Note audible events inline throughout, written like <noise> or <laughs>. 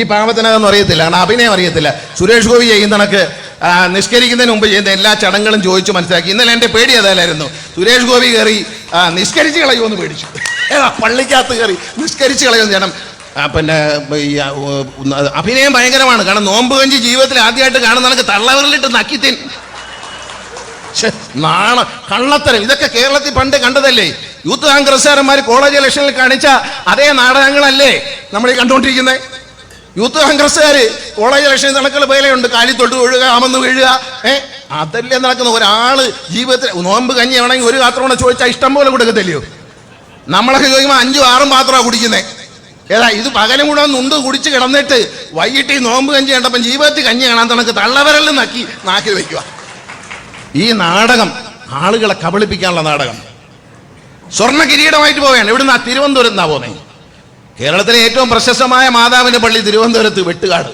ഈ പാവത്തിനകത്തൊന്നും അറിയത്തില്ല കാരണം അഭിനയം അറിയത്തില്ല. സുരേഷ് ഗോപി ചെയ്യുന്ന കണക്ക്. നിഷ്കരിക്കുന്നതിന് മുമ്പ് ചെയ്യുന്ന എല്ലാ ചടങ്ങുകളും ചോദിച്ചു മനസ്സിലാക്കി. ഇന്നലെ എന്റെ പേടി അതല്ലായിരുന്നു. സുരേഷ് ഗോപി കയറി നിഷ്കരിച്ചു കളയുമെന്ന് പേടിച്ചു. ഏതാ പള്ളിക്കകത്ത് കയറി നിഷ്കരിച്ച് കളയുമെന്ന് ആ, പിന്നെ അഭിനയം ഭയങ്കരമാണ്. കാരണം നോമ്പ് കഞ്ചി ജീവിതത്തിൽ ആദ്യമായിട്ട് കാണുന്ന കണക്ക് തള്ളവരിലിട്ട് നക്കിത്തിൻ. നാണ കള്ളത്തരം. ഇതൊക്കെ കേരളത്തിൽ പണ്ട് കണ്ടതല്ലേ? യൂത്ത് കോൺഗ്രസ്സുകാരന്മാർ കോളേജ് ഇലക്ഷനിൽ കാണിച്ച അതേ നാടകങ്ങളല്ലേ നമ്മൾ ഈ കണ്ടുകൊണ്ടിരിക്കുന്നത് യൂത്ത് കോൺഗ്രസ്സുകാർ കോളേജ് ഇലക്ഷൻ നടക്കൽ വേലയുണ്ട്. കാലി തൊട്ട് വീഴുക അമന്ന് വീഴുക. ഏ? അതല്ലേ നടക്കുന്ന ഒരാൾ ജീവിതത്തിൽ നോമ്പ് കഞ്ഞി വേണമെങ്കിൽ ഒരു പാത്രം കൂടെ ചോദിച്ചാൽ ഇഷ്ടം പോലെ കൊടുക്കത്തില്ലയോ? നമ്മളൊക്കെ ചോദിക്കുമ്പോൾ അഞ്ചും ആറും പാത്രമാണ് കുടിക്കുന്നത് ഏതാ ഇത് പകലും കൂടെ ഒന്ന് ഉണ്ട് കുടിച്ച് കിടന്നിട്ട് വൈകിട്ട് ഈ നോമ്പ് കഞ്ഞി കണ്ടപ്പം ജീവിതത്തിൽ കഞ്ഞി കാണാൻ തണക്ക് തള്ളവരെല്ലാം നക്കി നാക്കി വയ്ക്കുക ഈ നാടകം ആളുകളെ കബളിപ്പിക്കാനുള്ള നാടകം. സ്വർണ കിരീടമായിട്ട് പോവുകയാണ്. ഇവിടുന്ന് തിരുവനന്തപുരം എന്നാ പോകുന്നത് കേരളത്തിലെ ഏറ്റവും പ്രശസ്തമായ മാതാവിന്റെ പള്ളി തിരുവനന്തപുരത്ത് വെട്ടുകാട്.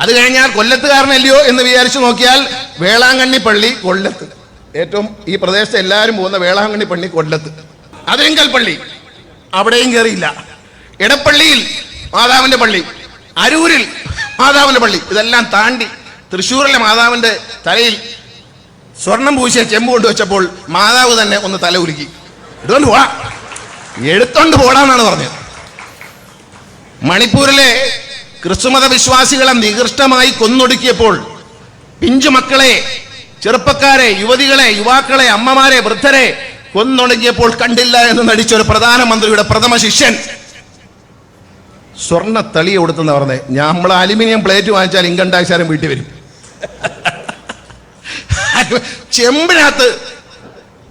അത് കഴിഞ്ഞാൽ കൊല്ലത്തുകാരനല്ലയോ എന്ന് വിചാരിച്ചു നോക്കിയാൽ വേളാങ്കണ്ണി പള്ളി കൊല്ലത്ത്. ഏറ്റവും ഈ പ്രദേശത്ത് എല്ലാവരും പോകുന്ന വേളാങ്കണ്ണി പള്ളി കൊല്ലത്ത്. അതിരിങ്കൽ പള്ളി. അവിടെയും കയറിയില്ല ഇടപ്പള്ളിയിൽ മാതാവിന്റെ പള്ളി. അരൂരിൽ മാതാവിന്റെ പള്ളി. ഇതെല്ലാം താണ്ടി തൃശ്ശൂരിലെ മാതാവിന്റെ തലയിൽ സ്വർണം പൂശിയ ചെമ്പ് കൊണ്ടുവച്ചപ്പോൾ മാതാവ് തന്നെ ഒന്ന് തല ഉരുക്കി എടുത്തോണ്ട് പോടാ. എടുത്തോണ്ട് പോടാന്നാണ് പറഞ്ഞത്. മണിപ്പൂരിലെ ക്രിസ്തുമത വിശ്വാസികളെ നികൃഷ്ടമായി കൊന്നൊടുക്കിയപ്പോൾ പിഞ്ചു മക്കളെ ചെറുപ്പക്കാരെ യുവതികളെ യുവാക്കളെ അമ്മമാരെ വൃദ്ധരെ കൊന്നൊടുങ്ങിയപ്പോൾ കണ്ടില്ല എന്ന് നടിച്ച ഒരു പ്രധാനമന്ത്രിയുടെ പ്രഥമ ശിഷ്യൻ. സ്വർണ തളിയെ കൊടുത്തെന്ന് പറഞ്ഞത് നമ്മൾ അലുമിനിയം പ്ലേറ്റ് വാങ്ങിച്ചാൽ ഇൻകം ടാക്സ് വീട്ടിൽ വരും. <laughs> ചെമ്പിനകത്ത്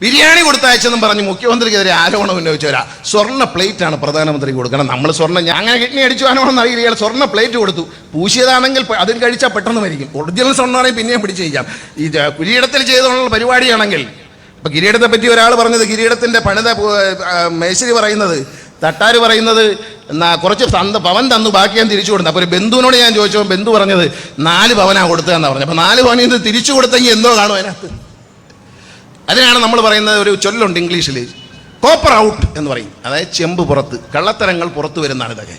ബിരിയാണി കൊടുത്തയച്ചെന്നും പറഞ്ഞ് മുഖ്യമന്ത്രിക്കെതിരെ ആരോപണം ഉന്നയിച്ചവരാ സ്വർണ പ്ലേറ്റ് ആണ് പ്രധാനമന്ത്രി കൊടുക്കണം. നമ്മൾ സ്വർണം ഞാൻ അങ്ങനെ കിഡ്നി അടിച്ചു ആനോണെന്ന് അറിയില്ല. സ്വർണ പ്ലേറ്റ് കൊടുത്തു. പൂശിയതാണെങ്കിൽ അതിൽ കഴിച്ചാൽ പെട്ടെന്ന് മരിക്കും. ഒറിജിനൽ സ്വർണമാണെങ്കിൽ പിന്നെയും പിടിച്ച് ചെയ്യാം ഈ കിരീടത്തിൽ ചെയ്തുള്ള പരിപാടിയാണെങ്കിൽ ഇപ്പൊ കിരീടത്തെ പറ്റി ഒരാൾ പറഞ്ഞത് കിരീടത്തിന്റെ പണിത മേശരി പറയുന്നത് തട്ടാർ പറയുന്നത് കുറച്ച് തന്ന് പവൻ തന്നു ബാക്കി ഞാൻ തിരിച്ചു കൊടുത്തു. അപ്പോൾ ഒരു ബന്ധുവിനോട് ഞാൻ ചോദിച്ചപ്പോൾ ബന്ധു പറഞ്ഞത് നാല് പവനാണ് കൊടുത്തതെന്നാണ് പറഞ്ഞത്. അപ്പോൾ നാല് പവനിൽ നിന്ന് തിരിച്ചു കൊടുത്തെങ്കിൽ എന്തോ കാണും അതിനകത്ത്. അതിനാണ് നമ്മൾ പറയുന്നത് ഒരു ചൊല്ലുണ്ട് ഇംഗ്ലീഷിൽ കോപ്പർ ഔട്ട് എന്ന് പറയും. അതായത് ചെമ്പ് പുറത്ത്. കള്ളത്തരങ്ങൾ പുറത്തു വരുന്നതാണ് ഇതൊക്കെ.